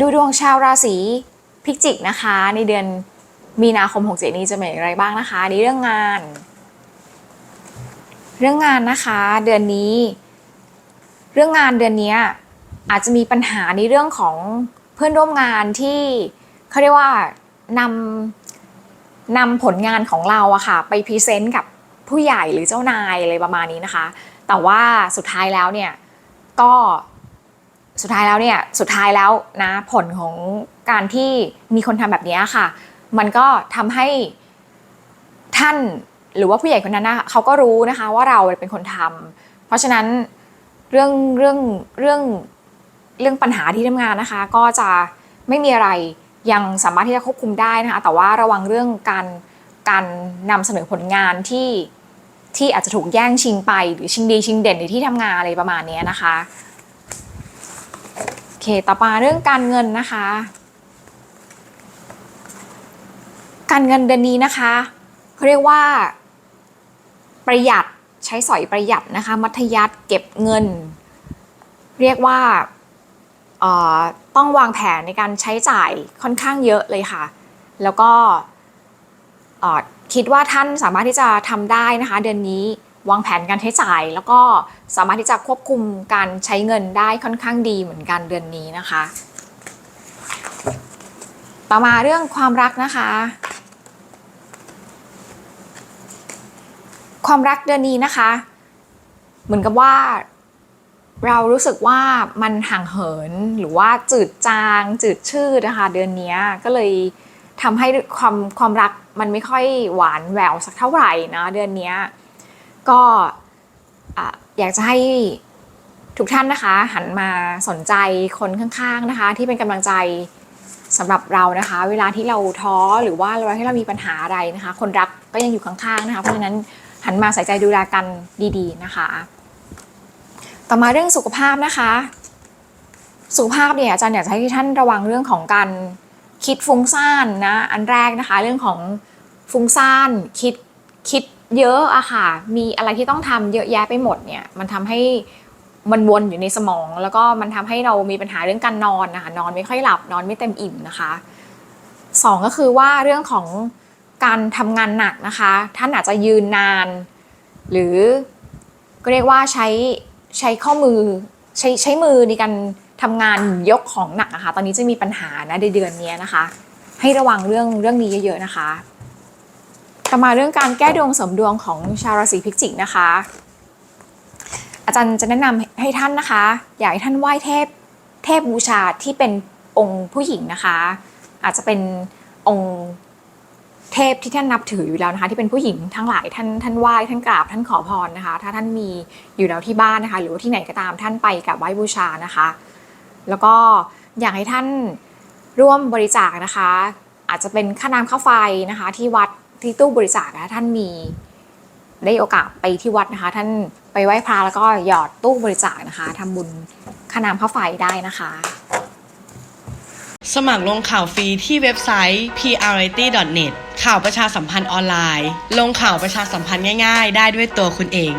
ดูดวงชาวราศีพิจิกนะคะ ในเดือนมีนาคม67นี้จะเป็นอย่างไรบ้างนะคะในเรื่องงาน เรื่องงานนะคะ เดือนนี้ เรื่องงานเดือนนี้อาจจะมีปัญหาในเรื่องของเพื่อนร่วมงานที่เขาเรียกว่านำนำผลงานของเราอะค่ะ ไปพรีเซนต์กับผู้ใหญ่หรือเจ้านายอะไรประมาณนี้นะคะ แต่ว่าสุดท้ายแล้วเนี่ยก็ สุดท้ายแล้วเนี่ยสุดท้ายแล้วนะผลของการที่มีคนทำแบบนี้ค่ะ มันก็ทำให้ท่านหรือว่าผู้ใหญ่คนนั้นนะเขาก็รู้นะคะว่าเราเป็นคนทำเพราะฉะนั้นเรื่องเรื่องเรื่องเรื่องปัญหาที่ทำงานนะคะ ก็จะไม่มีอะไรยังสามารถที่จะควบคุมได้นะคะ แต่ว่าระวังเรื่องการการนำเสนอผลงานที่ที่อาจจะถูกแย่งชิงไป หรือชิงดีชิงเด่นในที่ทำงานอะไรประมาณนี้นะคะ เค ต่อมาเรื่องการเงินนะคะ การเงินเดือนนี้นะคะเขาเรียกว่า ประหยัดใช้สอยประหยัดนะคะ มัธยัติเก็บเงิน เรียกว่าต้องวางแผนในการใช้จ่ายค่อนข้างเยอะเลยค่ะ แล้วก็คิดว่าท่านสามารถที่จะทำได้นะคะ เดือนนี้ วางแผนการใช้จ่าย แล้วก็สามารถที่จะควบคุมการใช้เงินได้ค่อนข้างดีเหมือนกันเดือนนี้นะคะ ต่อมาเรื่องความรักนะคะ ความรักเดือนนี้นะคะ เหมือนกับว่าเรารู้สึกว่ามันห่างเหินหรือว่าจืดจาง จืดชืดนะคะ เดือนนี้ก็เลยทำให้ความความรักมันไม่ค่อยหวานแหววสักเท่าไหร่นะเดือนนี้ ก็อยากจะให้ทุกท่านนะคะ หันมาสนใจคนข้างๆนะคะ ที่เป็นกำลังใจสำหรับเรานะคะ เวลาที่เราท้อหรือว่าเวลาที่เรามีปัญหาอะไรนะคะ คนรักก็ยังอยู่ข้างๆนะคะเพราะฉะนั้นหันมาใส่ใจดูแลกันดีๆนะคะ ต่อมาเรื่องสุขภาพนะคะ สุขภาพเนี่ยอาจารย์อยากจะให้ท่านระวังเรื่องของการคิดฟุ้งซ่านนะอันแรกนะคะ เรื่องของฟุ้งซ่านคิดคิด เยอะอะค่ะ มีอะไรที่ต้องทำเยอะแยะไปหมดเนี่ย มันทำให้มันวนอยู่ในสมอง แล้วก็มันทำให้เรามีปัญหาเรื่องการนอนนะคะนอนไม่ค่อยหลับนอนไม่เต็มอิ่มนะคะสองก็คือว่าเรื่องของการทำงานหนักนะคะ ท่านอาจจะยืนนาน หรือก็เรียกว่าใช้ใช้ข้อมือใช้ใช้มือในการทำงานยกของหนักนะคะ ตอนนี้จะมีปัญหานะในเดือนนี้นะคะ ให้ระวังเรื่องเรื่องนี้เยอะๆนะคะ ต่อมาเรื่องการแก้ดวงสมดวงของชาวราศีพิจิกนะคะ อาจารย์จะแนะนำให้ท่านนะคะ อยากให้ท่านไหว้เทพเทพบูชาที่เป็นองค์ผู้หญิงนะคะ อาจจะเป็นองค์เทพที่ท่านนับถืออยู่แล้วนะคะ ที่เป็นผู้หญิงทั้งหลายท่านท่านไหว้ท่านกราบท่านขอพรนะคะ ถ้าท่านมีอยู่แล้วที่บ้านนะคะ หรือว่าที่ไหนก็ตามท่านไปกับไหว้บูชานะคะ แล้วก็อยากให้ท่านร่วมบริจาคนะคะ อาจจะเป็นค่าน้ำค่าไฟนะคะ ที่วัด ที่ตู้บริจาคนะท่านมีได้โอกาสไปที่วัดนะคะ ท่านไปไหว้พระแล้วก็หยอดตู้บริจาคนะคะทำบุญค่าน้ำค่าไฟได้นะคะ สมัครลงข่าวฟรีที่เว็บไซต์ priority.net ข่าวประชาสัมพันธ์ออนไลน์ ลงข่าวประชาสัมพันธ์ง่าย ๆ ได้ด้วยตัวคุณเอง